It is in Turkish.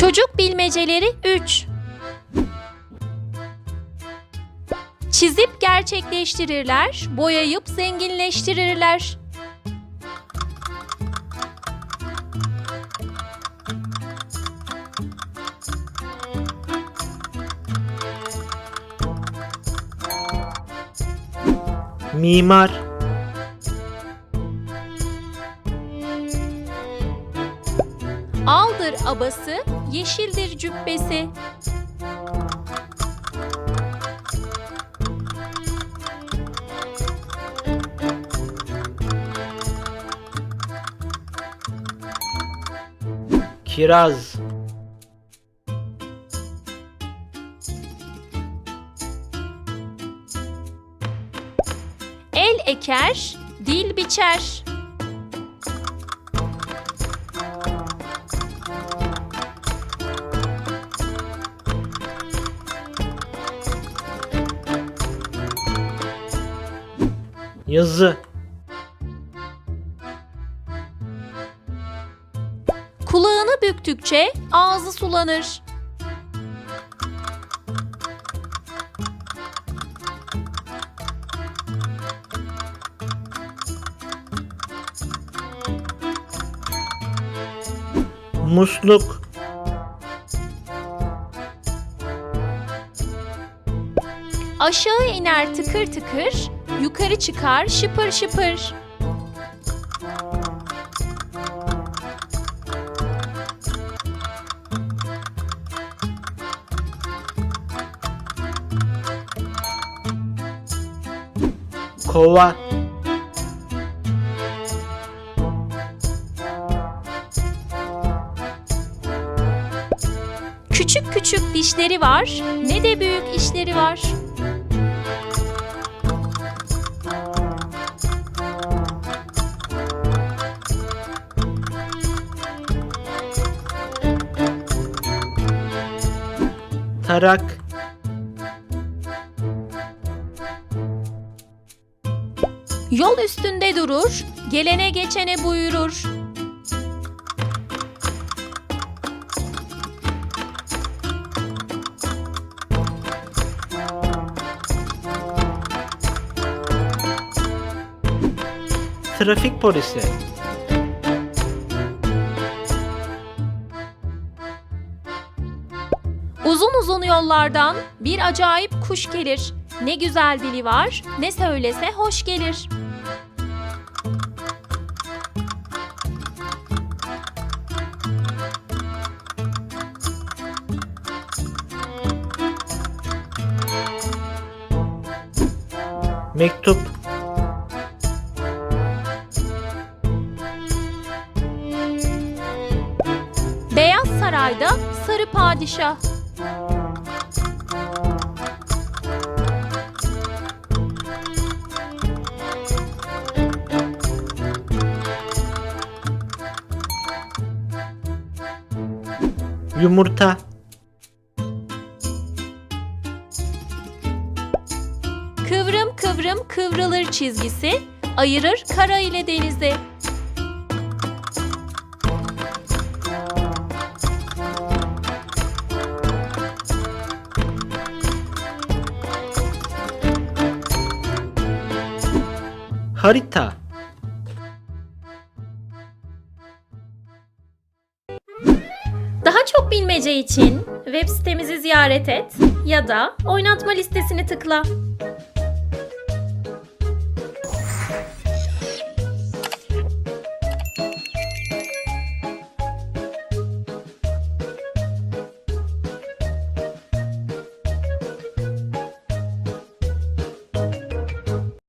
Çocuk bilmeceleri 3 Çizip gerçekleştirirler, boyayıp zenginleştirirler. Mimar abası, yeşildir cübbesi. Kiraz El eker, dil biçer. Yazı Kulağını büktükçe ağzı sulanır. Musluk Aşağı iner tıkır tıkır, yukarı çıkar şıpır şıpır. Kova Küçük küçük dişleri var, ne de büyük işleri var. Tarak Yol üstünde durur, gelene geçene buyurur. Trafik polisi Uzun uzun yollardan bir acayip kuş gelir. Ne güzel dili var, ne söylese hoş gelir. Mektup Beyaz Saray'da sarı padişah. Yumurta Kıvrım kıvrım kıvrılır çizgisi, ayırır kara ile denizi. Harita Daha çok bilmece için web sitemizi ziyaret et ya da oynatma listesini tıkla.